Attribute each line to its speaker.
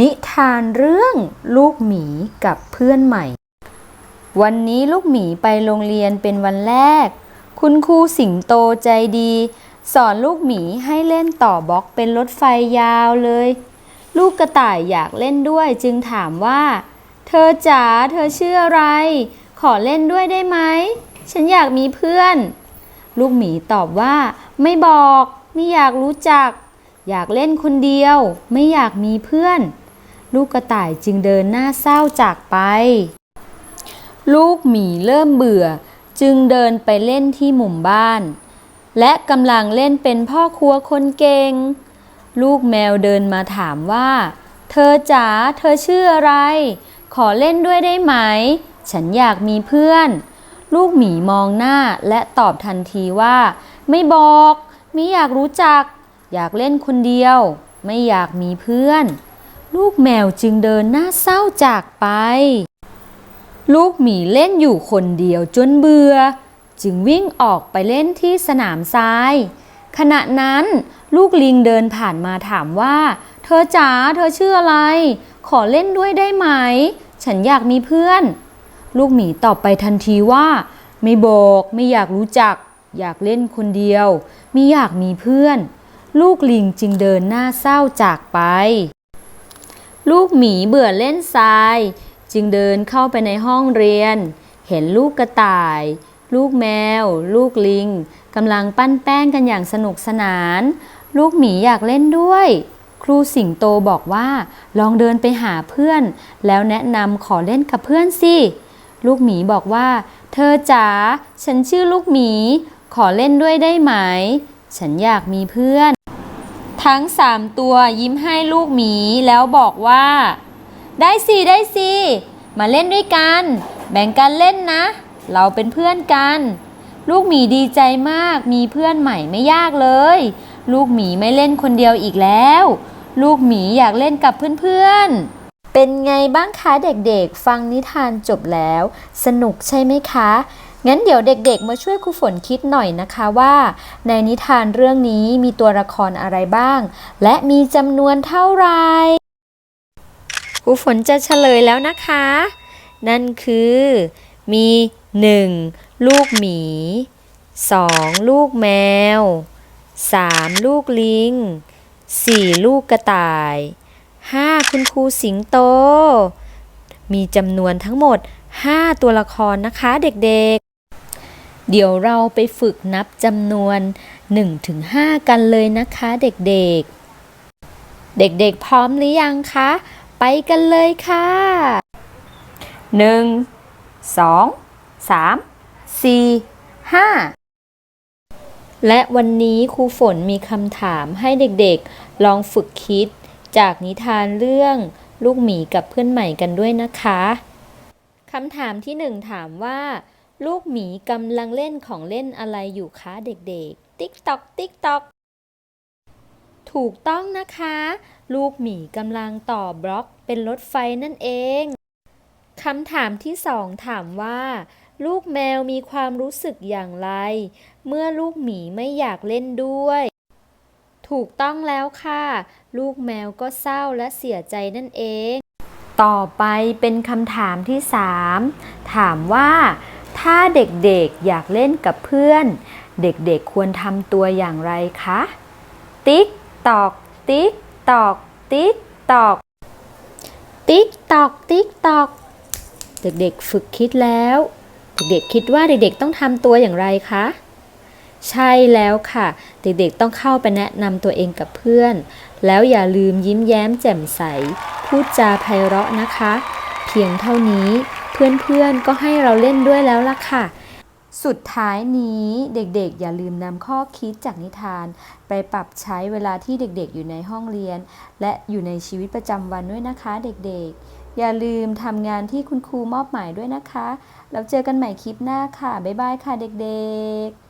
Speaker 1: นิทานเรื่องลูกหมีกับเพื่อนใหม่ วันนี้ลูกหมีไปโรงเรียนเป็นวันแรก คุณครูสิงโตใจดี สอนลูกหมีให้เล่นต่อบล็อกเป็นรถไฟยาวเลย ลูกกระต่ายอยากเล่นด้วยจึงถามว่า เธอจ๋าเธอชื่ออะไร ขอเล่นด้วยได้ไหม ฉันอยากมีเพื่อน ลูกหมีตอบว่า ไม่บอก ไม่อยากรู้จัก อยากเล่นคนเดียว ไม่อยากมีเพื่อน ลูกกระต่ายจึงเดินหน้าเศร้าจากไป ลูกหมีเริ่มเบื่อ จึงเดินไปเล่นที่หมู่บ้าน และกำลังเล่นเป็นพ่อครัวคนเก่ง ลูกแมวเดินมาถามว่า เธอจ๋าเธอชื่ออะไร ขอเล่นด้วยได้ไหม ฉันอยากมีเพื่อน ลูกหมีมองหน้าและตอบทันทีว่า ไม่บอกไม่อยากรู้จัก อยากเล่นคนเดียว ไม่อยากมีเพื่อน ลูกแมวจึงเดินหน้าเศร้าจากไป ลูกหมีเล่นอยู่คนเดียวจนเบื่อ จึงวิ่งออกไปเล่นที่สนามทราย ขณะนั้นลูกลิงเดินผ่านมาถามว่า เธอจ๋าเธอชื่ออะไร ขอเล่นด้วยได้ไหม ฉันอยากมีเพื่อน ลูกหมีตอบไปทันทีว่า ไม่บอกไม่อยากรู้จัก อยากเล่นคนเดียว ไม่อยากมีเพื่อน ลูกลิงจึงเดินหน้าเศร้าจากไป ลูกหมีเบื่อเล่นทราย จึงเดินเข้าไปในห้องเรียน เห็นลูกกระต่าย ลูกแมว ลูกลิงกำลังปั้นแป้งกันอย่างสนุกสนาน ลูกหมีอยากเล่นด้วย ครูสิงโตบอกว่า ลองเดินไปหาเพื่อน แล้วแนะนำขอเล่นกับเพื่อนสิลูกหมีบอกว่า เธอจ๋าฉันชื่อลูกหมี ขอเล่นด้วยได้ไหม ฉันอยากมีเพื่อน ทั้งสามตัวยิ้มให้ลูกหมีแล้วบอกว่า ได้สิได้สิมาเล่นด้วยกัน แบ่งกันเล่นนะ เราเป็นเพื่อนกัน ลูกหมีดีใจมากมีเพื่อนใหม่ไม่ยากเลย ลูกหมีไม่เล่นคนเดียวอีกแล้ว ลูกหมีอยากเล่นกับเพื่อนๆ เป็นไงบ้างคะเด็กๆ ฟังนิทานจบแล้ว สนุกใช่ไหมคะ งั้นเดี๋ยวเด็กๆ มาช่วยครูฝนคิดหน่อยนะคะว่า ในนิทานเรื่องนี้มีตัวละครอะไรบ้าง และมีจำนวนเท่าไหร่ครูฝนจะเฉลยแล้วนะคะ นั่นคือ มี 1. ลูกหมี 2. ลูกแมว 3. ลูกลิง 4. ลูกกระต่าย 5. คุณครูสิงโต มีจำนวนทั้งหมด 5 ตัวละครนะคะเด็กๆ เดี๋ยวเราไปฝึกนับจำนวน 1-5 กันเลยนะคะเด็กๆ เด็กๆ พร้อมหรือยังคะ ไปกันเลยค่ะหนึ่งสองสามสี่ห้าและวันนี้ครูฝนมีคำถามให้เด็กๆ ลองฝึกคิดจากนิทานเรื่องลูกหมีกับเพื่อนใหม่กันด้วยนะคะ คำถามที่หนึ่งถามว่า ลูกหมีกำลังเล่นของเล่นอะไรอยู่คะเด็กๆ ติ๊กตอก ติ๊กตอก ถูกต้องนะคะ ลูกหมีกำลังต่อบล็อกเป็นรถไฟนั่นเอง คำถามที่สองถามว่า ลูกแมวมีความรู้สึกอย่างไร เมื่อลูกหมีไม่อยากเล่นด้วย ถูกต้องแล้วค่ะ ลูกแมวก็เศร้าและเสียใจนั่นเอง ต่อไปเป็นคำถามที่สามถามว่า ถ้าเด็กๆอยากเล่นกับเพื่อน เด็กๆควรทำตัวอย่างไรคะ ติ๊กตอก ติ๊กตอก ติ๊กตอก ติ๊กตอก ติ๊กตอก เด็กๆฝึกคิดแล้ว เด็กๆคิดว่าเด็กๆต้องทำตัวอย่างไรคะ ใช่แล้วค่ะ เด็กๆต้องเข้าไปแนะนำตัวเองกับเพื่อน แล้วอย่าลืมยิ้มแย้มแจ่มใส พูดจาไพเราะนะคะ เพียงเท่านี้ เพื่อนๆก็ให้เราเล่นด้วยแล้วล่ะค่ะ สุดท้ายนี้เด็กๆ อย่าลืมนำข้อคิดจากนิทาน ไปปรับใช้เวลาที่เด็กๆ อยู่ในห้องเรียน และอยู่ในชีวิตประจำวันด้วยนะคะ เด็กๆ อย่าลืมทำงานที่คุณครูมอบหมายด้วยนะคะ แล้วเจอกันใหม่คลิปหน้าค่ะ บ๊ายบายค่ะเด็กๆ